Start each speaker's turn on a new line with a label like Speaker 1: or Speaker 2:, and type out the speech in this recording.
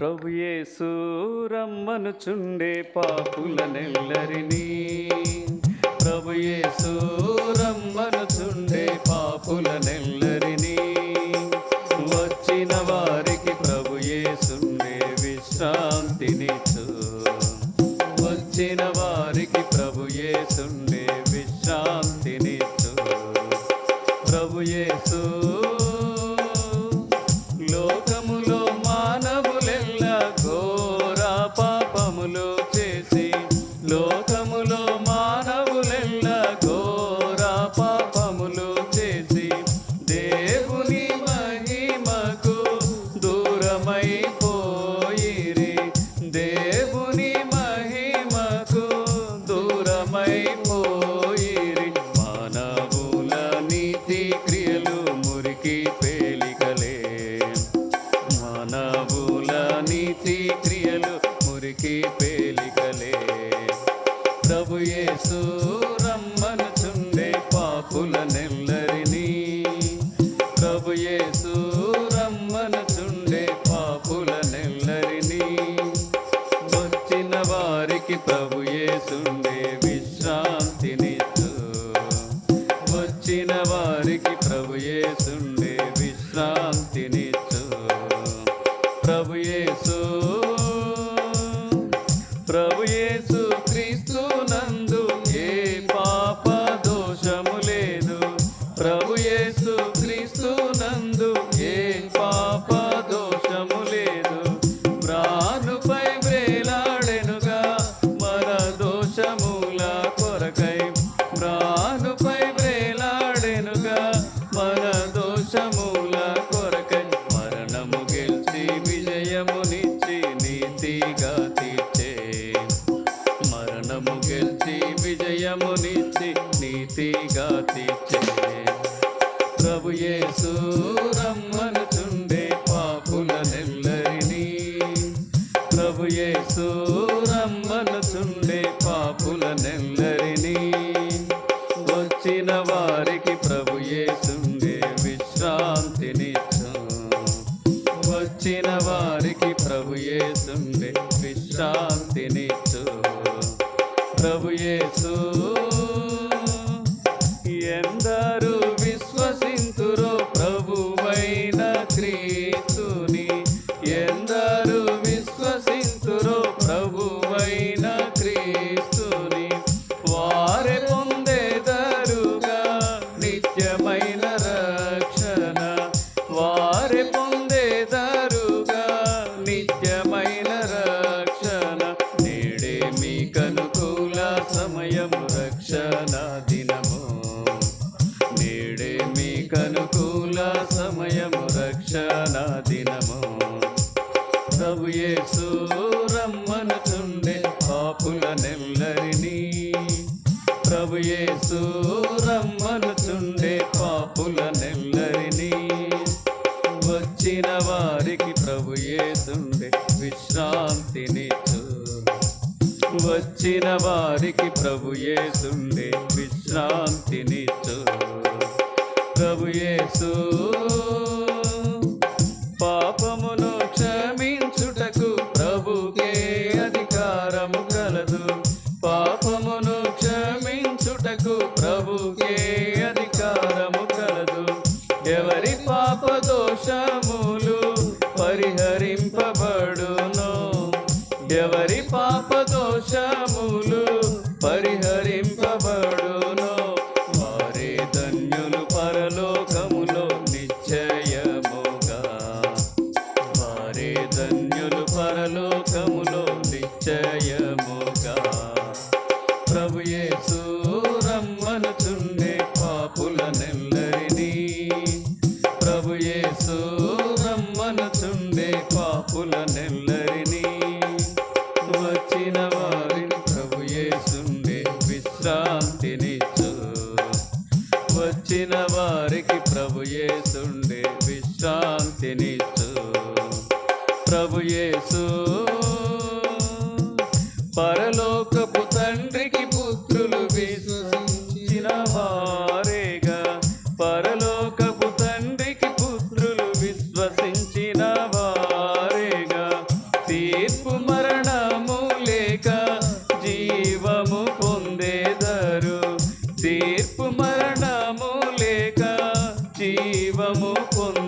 Speaker 1: ప్రభు యేసు రమ్మనుచుండే పాపులనెల్లరినీ ప్రభు యేసు రమ్మనుచుండే పాపులనెల్లరినీ వచ్చిన వారికి ప్రభు యేసుండే విశ్రాంతినిచ్చు. వచ్చిన వారికి ప్రభు యేసుండే విశ్రాంతినిచ్చు. వారికి ప్రభు యేసుండే విశ్రాంతినిచ్చు వచ్చిన వారికి ప్రభు యేసుండే విశ్రాంతినిచ్చు ప్రభు యేసు ప్రభు యేసు క్రీస్తు నందు ఏ పాప దోషము లేదు. ప్రభు యేసు క్రీస్తు తీర్చే. మరణము గెలిచి విజయమునిచ్చి నీతిగా తీర్చే. ప్రభు యేసు రమ్మనుచుండే పాపుల నెల్లరినీ ప్రభు యేసు రమ్మనుచుండే పాపుల నెల్లరినీ వచ్చిన వారికి ప్రభు యేసు. ఎందరు విశ్వసింతురో ప్రభువైన క్రీస్తుని. ఎందరు విశ్వసింతురో ప్రభువైన క్రీస్తుని. వారే పొందేదరుగా నిత్యమైన రక్షణ. వారే పొందే మీ కనుకూల సమయము రక్షణ దినము. ప్రభు యేసు రమ్మనుచుండే పాపుల నెల్లరిని. ప్రభు యేసు రమ్మనుచుండే పాపుల నెల్లరిని. వచ్చిన వారికి ప్రభు యేసుండే విశ్రాంతినిచ్చు. వచ్చిన వారికి ప్రభు యేసుండే విశ్రాంతినిచ్చు. ప్రభు యేసు. పాపమును క్షమించుటకు ప్రభుకే అధికారము కలదు. పాపమును క్షమించుటకు ప్రభుకే అధికారము కలదు. ఎవరి పాప దోషములు పరిహరింపబడును? ఎవరి పాప దోషములు పరి పరలోకములో నిశ్చయముగా. ప్రభు యేసు రమ్మనుచుండే పాపుల నెల్లరినీ ప్రభు యేసు రమ్మనుచుండే పాపుల నెల్లరినీ వచ్చిన వారిని ప్రభు యేసుండే విశ్రాంతినిచ్చు. వచ్చిన వారికి ప్రభు యేసుండే విశ్రాంతినిచ్చు. ప్రభు యేసు. పరలోకపు తండ్రికి పుత్రులు విశ్వసించిన వారేగా. పరలోకపు తండ్రికి పుత్రులు విశ్వసించిన వారేగా. తీర్పు మరణము లేక జీవము పొందేదరు. తీర్పు మరణము లేక జీవము పొందే